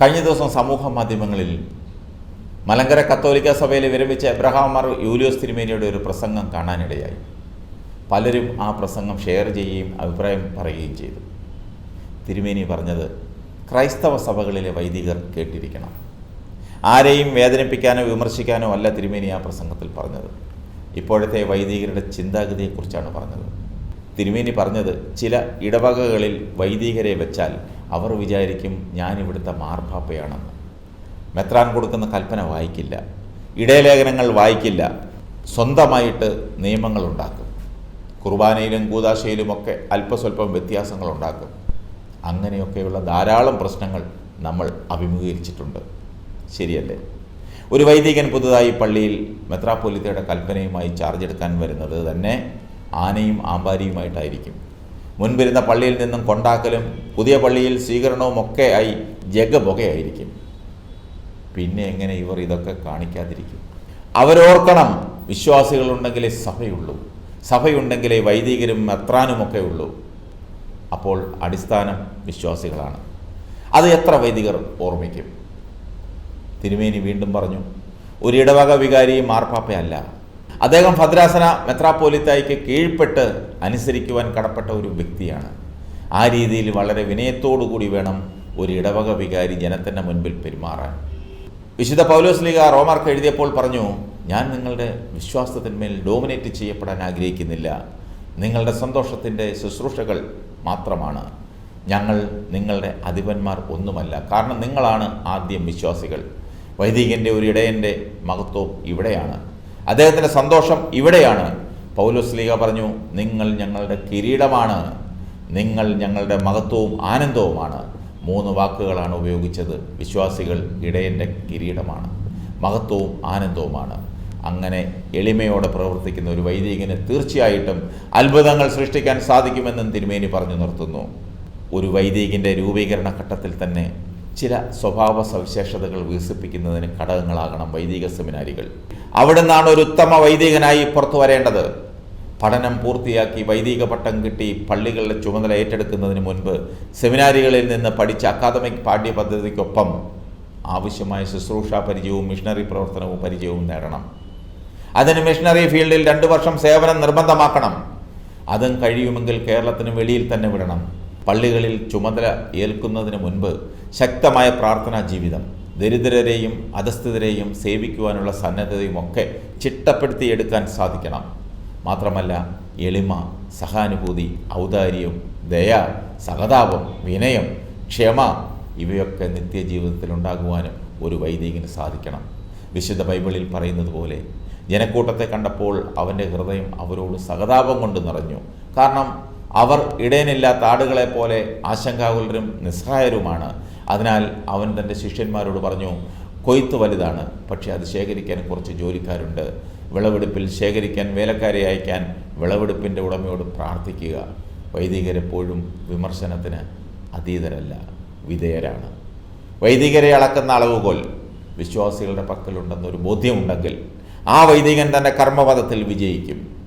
കഴിഞ്ഞ ദിവസം സമൂഹ മാധ്യമങ്ങളിൽ മലങ്കര കത്തോലിക്ക സഭയിൽ വിരമിച്ച എബ്രഹാം മാർ യൂലിയോസ് തിരുമേനിയുടെ ഒരു പ്രസംഗം കാണാനിടയായി. പലരും ആ പ്രസംഗം ഷെയർ ചെയ്യുകയും അഭിപ്രായം പറയുകയും ചെയ്തു. തിരുമേനി പറഞ്ഞത് ക്രൈസ്തവ സഭകളിലെ വൈദികർ കേട്ടിരിക്കണം. ആരെയും വേദനിപ്പിക്കാനോ വിമർശിക്കാനോ അല്ല തിരുമേനി ആ പ്രസംഗത്തിൽ പറഞ്ഞത്. ഇപ്പോഴത്തെ വൈദികരുടെ ചിന്താഗതിയെക്കുറിച്ചാണ് പറഞ്ഞത്. തിരുമേനി പറഞ്ഞത് ചില ഇടവകകളിൽ വൈദികരെ വെച്ചാൽ അവർ വിചാരിക്കും ഞാനിവിടുത്തെ മാർപ്പാപ്പയാണെന്ന്. മെത്രാൻ കൊടുക്കുന്ന കൽപ്പന വായിക്കില്ല. ഇടയലേഖനങ്ങൾ വായിക്കില്ല. സ്വന്തമായിട്ട് നിയമങ്ങൾ ഉണ്ടാക്കും കുർബാനയിലും കൂതാശയിലുമൊക്കെ അല്പസ്വല്പം വ്യത്യാസങ്ങൾ ഉണ്ടാക്കും അങ്ങനെയൊക്കെയുള്ള ധാരാളം പ്രശ്നങ്ങൾ നമ്മൾ അഭിമുഖീകരിച്ചിട്ടുണ്ട്. ശരിയല്ലേ? ഒരു വൈദികൻ പുതുതായി പള്ളിയിൽ മെത്രാപ്പൊലിത്തയുടെ കൽപ്പനയുമായി ചാർജ് എടുക്കാൻ വരുന്നത് തന്നെ ആനയും ആമ്പാരിയുമായിട്ടായിരിക്കും. മുൻപിരുന്ന പള്ളിയിൽ നിന്നും കൊണ്ടാക്കലും പുതിയ പള്ളിയിൽ സ്വീകരണവും ഒക്കെ ആയി ജഗപുകയായിരിക്കും. പിന്നെ എങ്ങനെ ഇവർ ഇതൊക്കെ കാണിക്കാതിരിക്കും? അവരോർക്കണം വിശ്വാസികളുണ്ടെങ്കിലേ സഭയുള്ളൂ. സഭയുണ്ടെങ്കിലേ വൈദികരും മെത്രാനുമൊക്കെ ഉള്ളൂ. അപ്പോൾ അടിസ്ഥാനം വിശ്വാസികളാണ്. അത് എത്ര വൈദികർ ഓർമ്മിക്കും? തിരുമേനി വീണ്ടും പറഞ്ഞു ഒരു ഇടവക വികാരി മാർപ്പാപ്പയല്ല. അദ്ദേഹം ഭദ്രാസന മെത്രാപ്പോലിത്തായിക്ക് കീഴ്പ്പെട്ട് അനുസരിക്കുവാൻ കടപ്പെട്ട ഒരു വ്യക്തിയാണ്. ആ രീതിയിൽ വളരെ വിനയത്തോടു കൂടി വേണം ഒരു ഇടവക വികാരി ജനത്തിന്റെ മുൻപിൽ പെരുമാറാൻ. വിശുദ്ധ പൗലോസ് ലീഗ റോമാർക്ക് എഴുതിയപ്പോൾ പറഞ്ഞു ഞാൻ നിങ്ങളുടെ വിശ്വാസത്തിന്മേൽ ഡോമിനേറ്റ് ചെയ്യപ്പെടാൻ ആഗ്രഹിക്കുന്നില്ല. നിങ്ങളുടെ സന്തോഷത്തിന്റെ ശുശ്രൂഷകൾ മാത്രമാണ്. ഞങ്ങൾ നിങ്ങളുടെ അധിപന്മാർ ഒന്നുമല്ല. കാരണം നിങ്ങളാണ് ആദ്യം വിശ്വാസികൾ. വൈദികന്റെ ഒരു ഇടയന്റെ മഹത്വം ഇവിടെയാണ്. അദ്ദേഹത്തിന്റെ സന്തോഷം ഇവിടെയാണ്. പൗലോസ് ലീഗ പറഞ്ഞു നിങ്ങൾ ഞങ്ങളുടെ കിരീടമാണ്. നിങ്ങൾ ഞങ്ങളുടെ മഹത്വവും ആനന്ദവുമാണ്. മൂന്ന് വാക്കുകളാണ് ഉപയോഗിച്ചത്. വിശ്വാസികൾ ഇടയന്റെ കിരീടമാണ്. മഹത്വവും ആനന്ദവുമാണ്. അങ്ങനെ എളിമയോടെ പ്രവർത്തിക്കുന്ന ഒരു വൈദികന് തീർച്ചയായിട്ടും അത്ഭുതങ്ങൾ സൃഷ്ടിക്കാൻ സാധിക്കുമെന്നും തിരുമേനി പറഞ്ഞു നിർത്തുന്നു. ഒരു വൈദികന്റെ രൂപീകരണ ഘട്ടത്തിൽ തന്നെ ചില സ്വഭാവ സവിശേഷതകൾ വികസിപ്പിക്കുന്നതിന് ഘടകങ്ങളാകണം വൈദിക സെമിനാരികൾ. അവിടെ നിന്നാണ് ഒരു ഉത്തമ വൈദികനായി പുറത്തു വരേണ്ടത്. പഠനം പൂർത്തിയാക്കി വൈദിക പട്ടം കിട്ടി പള്ളികളുടെ ചുമതല ഏറ്റെടുക്കുന്നതിന് മുൻപ് സെമിനാരികളിൽ നിന്ന് പഠിച്ച അക്കാദമിക് പാഠ്യപദ്ധതിക്കൊപ്പം ആവശ്യമായ ശുശ്രൂഷ പരിചയവും മിഷണറി പ്രവർത്തനവും പരിചയവും നേടണം. അതിന് മിഷണറി ഫീൽഡിൽ രണ്ട് വർഷം സേവനം നിർബന്ധമാക്കണം. അതും കഴിയുമെങ്കിൽ കേരളത്തിന് വെളിയിൽ തന്നെ വിടണം. പള്ളികളിൽ ചുമതല ഏൽക്കുന്നതിന് മുൻപ് ശക്തമായ പ്രാർത്ഥനാ ജീവിതം ദരിദ്രരെയും അധസ്ഥിതരെയും സേവിക്കുവാനുള്ള സന്നദ്ധതയുമൊക്കെ ചിട്ടപ്പെടുത്തിയെടുക്കാൻ സാധിക്കണം. മാത്രമല്ല എളിമ സഹാനുഭൂതി ഔദാര്യം ദയ സഹതാപം വിനയം ക്ഷമ ഇവയൊക്കെ നിത്യജീവിതത്തിൽ ഉണ്ടാകുവാനും ഒരു വൈദികന് സാധിക്കണം. വിശുദ്ധ ബൈബിളിൽ പറയുന്നത് പോലെ ജനക്കൂട്ടത്തെ കണ്ടപ്പോൾ അവന്റെ ഹൃദയം അവരോട് സഹതാപം കൊണ്ട് നിറഞ്ഞു. കാരണം അവർ ഇടയനില്ലാത്ത ആടുകളെ പോലെ ആശങ്കാകുലരും നിസ്സഹായരുമാണ്. അതിനാൽ അവൻ തന്റെ ശിഷ്യന്മാരോട് പറഞ്ഞു കൊയ്ത്ത് വലുതാണ് പക്ഷേ അത് ശേഖരിക്കാൻ കുറച്ച് ജോലിക്കാരുണ്ട്. വിളവെടുപ്പിൽ ശേഖരിക്കാൻ വേലക്കാരെ അയക്കാൻ വിളവെടുപ്പിന്റെ ഉടമയോട് പ്രാർത്ഥിക്കുക. വൈദികരെപ്പോഴും വിമർശനത്തിന് അതീതരല്ല വിധേയരാണ്. വൈദികരെ അളക്കുന്ന അളവുകോൽ വിശ്വാസികളുടെ പക്കലുണ്ടെന്നൊരു ബോധ്യമുണ്ടെങ്കിൽ ആ വൈദികൻ തന്റെ കർമ്മപഥത്തിൽ വിജയിക്കും.